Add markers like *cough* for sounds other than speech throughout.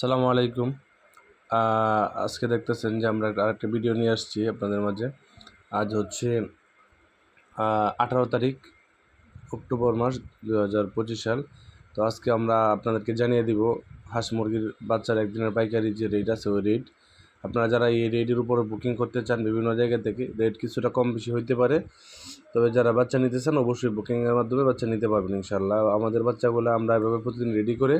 সালামু আলাইকুম। আজকে দেখতেছেন যে আমরা আরেকটা ভিডিও নিয়ে আসছি আপনাদের মাঝে। আজ হচ্ছে আঠারো তারিখ, অক্টোবর মাস দু হাজার পঁচিশ সাল। তো আজকে আমরা আপনাদেরকে জানিয়ে দিব, হাঁস মুরগির বাচ্চার একদিনের পাইকারি যে রেট আছে, ওই রেট আপনারা যারা এই রেটের উপরে বুকিং করতে চান বিভিন্ন জায়গা থেকে রেট কিছুটা কম বেশি হইতে পারে। তবে যারা বাচ্চা নিতে চান, অবশ্যই বুকিংয়ের মাধ্যমে বাচ্চা নিতে পারবেন ইনশাল্লাহ আমাদের বাচ্চাগুলো আমরা এভাবে প্রতিদিন রেডি করে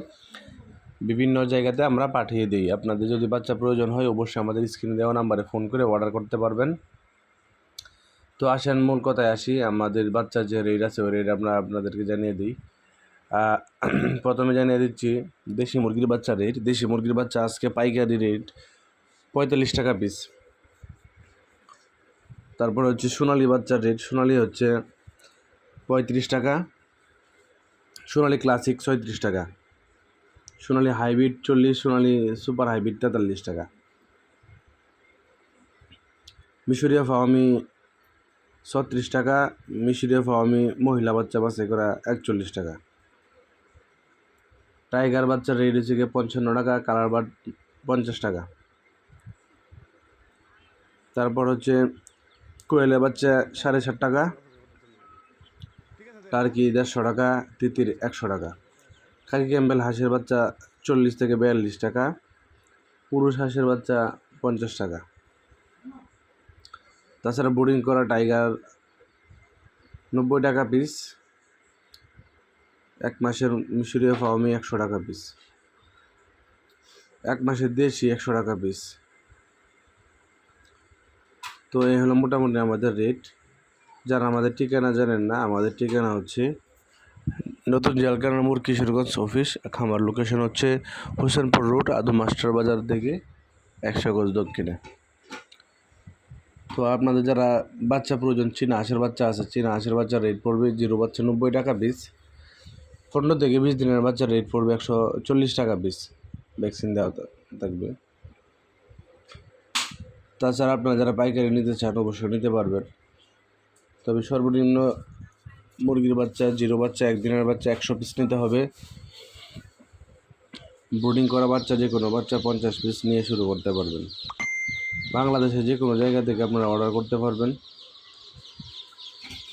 বিভিন্ন জায়গাতে আমরা পাঠিয়ে দিই। আপনাদের যদি বাচ্চা প্রয়োজন হয়, অবশ্যই আমাদের স্ক্রিনে দেওয়া নাম্বারে ফোন করে অর্ডার করতে পারবেন। তো আসেন, মূল কথায় আসি। আমাদের বাচ্চার যে রেট আছে, ওই রেট আমরা আপনাদেরকে জানিয়ে দিই। *clears throat* প্রথমে জানিয়ে দিচ্ছি, দেশি মুরগির বাচ্চা রেট দেশি মুরগির বাচ্চা আজকে পাইকারি রেট পঁয়তাল্লিশ টাকা পিস তারপর হচ্ছে সোনালি বাচ্চার রেট সোনালি হচ্ছে পঁয়ত্রিশ টাকা। সোনালি ক্লাসিক ছয়ত্রিশ টাকা। সোনালি হাইব্রিড চল্লিশ, সোনালি সুপার হাইব্রিড তেতাল্লিশ টাকা। মিশরীয় ফাওয়ামি ছত্রিশ টাকা, মিশরীয় ফাওয়ামি মহিলা বাচ্চা বাছাই করা একচল্লিশ টাকা। টাইগার বাচ্চা রেট হচ্ছে গিয়ে পঞ্চান্ন টাকা, কালার বাট পঞ্চাশ টাকা। তারপর হচ্ছে কোয়েলের বাচ্চা সাড়ে ষাট টাকা, টার্কি দেড়শো টাকা, তিতির একশো টাকা। খাকি ক্যাম্বেল হাঁসের বাচ্চা চল্লিশ থেকে বিয়াল্লিশ টাকা, পুরুষ হাঁসের বাচ্চা পঞ্চাশ টাকা। তাছাড়া বোর্ডিং করা টাইগার নব্বই টাকা পিস, এক মাসের মিশরীয় ফাওমি একশো টাকা পিস, এক মাসের দেশি একশো টাকা পিস। তো এই হলো মোটামুটি আমাদের রেট যারা আমাদের ঠিকানা জানেন না, আমাদের ঠিকানা হচ্ছে নতুন জলকানা মোড় কিশোরগঞ্জ অফিস খামার লোকেশন হচ্ছে হোসেনপুর রোড আদু মাস্টার বাজার থেকে একশো গজ দক্ষিণে। তো আপনাদের যারা বাচ্চা প্রয়োজন, চীনা হাঁসের বাচ্চা আছে, চীনা হাঁসের বাচ্চার রেট পড়বে জিরো বাচ্চা নব্বই টাকা পিস পনেরো থেকে বিশ দিনের বাচ্চার রেট পড়বে একশো চল্লিশ টাকা পিস ভ্যাকসিন দেওয়া থাকবে। তাছাড়া আপনারা যারা পাইকারি নিতে চান, অবশ্যই নিতে পারবেন। তবে সর্বনিম্ন মুরগির বাচ্চা, জিরো বাচ্চা, একদিনের বাচ্চা, একশো পিস নিতে হবে। ব্রুডিং করা বাচ্চা যে কোনো বাচ্চা পঞ্চাশ পিস নিয়ে শুরু করতে পারবেন। বাংলাদেশে যে কোনো জায়গা থেকে আপনারা অর্ডার করতে পারবেন।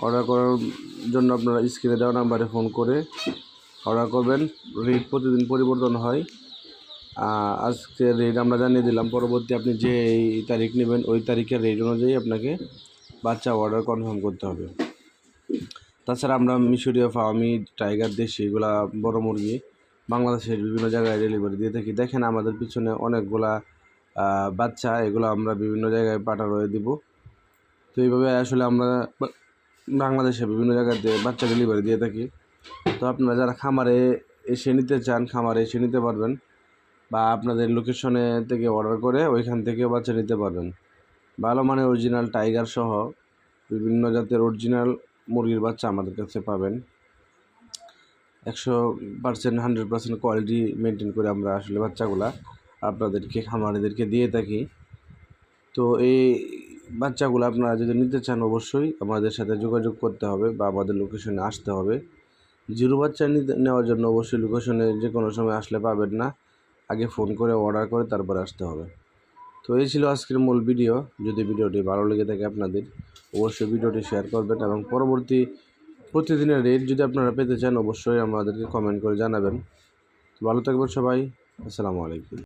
অর্ডার করার জন্য আপনারা স্ক্রিনে দেওয়া নাম্বারে ফোন করে অর্ডার করবেন। রেট প্রতিদিন পরিবর্তন হয়। আজকে রেট আমরা জানিয়ে দিলাম, পরবর্তী আপনি যে এই তারিখ নেবেন, ওই তারিখের রেট অনুযায়ী আপনাকে বাচ্চা অর্ডার কনফার্ম করতে হবে। তাছাড়া আমরা মিশরীয় ফার্মি টাইগার, দেশি এগুলা বড় মুরগি বাংলাদেশের বিভিন্ন জায়গায় ডেলিভারি দিয়ে থাকি। দেখেন আমাদের পিছনে অনেকগুলা বাচ্চা, এগুলো আমরা বিভিন্ন জায়গায় পাঠানো দিব। তো এইভাবে আসলে আমরা বাংলাদেশে বিভিন্ন জায়গাতে বাচ্চা ডেলিভারি দিয়ে থাকি। তো আপনারা যারা খামারে এসে নিতে চান, খামারে এসে নিতে পারবেন বা আপনাদের লোকেশনে থেকে অর্ডার করে ওইখান থেকে বাচ্চা নিতে পারবেন। ভালো মানে অরিজিনাল টাইগার সহ বিভিন্ন জাতের অরিজিনাল মুরগির বাচ্চা আমাদের কাছে পাবেন। একশো percent hundred percent quality maintain করে আমরা আসলে বাচ্চাগুলা আপনাদেরকে, খামারিদেরকে দিয়ে থাকি। তো এই বাচ্চাগুলো আপনারা যদি নিতে চান অবশ্যই আমাদের সাথে যোগাযোগ করতে হবে বা আমাদের লোকেশনে আসতে হবে। জিরো বাচ্চা নেওয়ার জন্য অবশ্যই লোকেশনে যে কোনো সময় আসলে পাবেন না। আগে ফোন করে অর্ডার করে তারপরে আসতে হবে। তো এই ছিল আজকের মূল ভিডিও। যদি ভিডিওটি ভালো লেগে থাকে আপনাদের, অবশ্যই ভিডিওটি শেয়ার করবেন এবং পরবর্তী প্রতিদিনের রেট যদি আপনারা পেতে চান, অবশ্যই আমাদেরকে কমেন্ট করে জানাবেন। ভালো থাকবেন সবাই। আসসালামু আলাইকুম।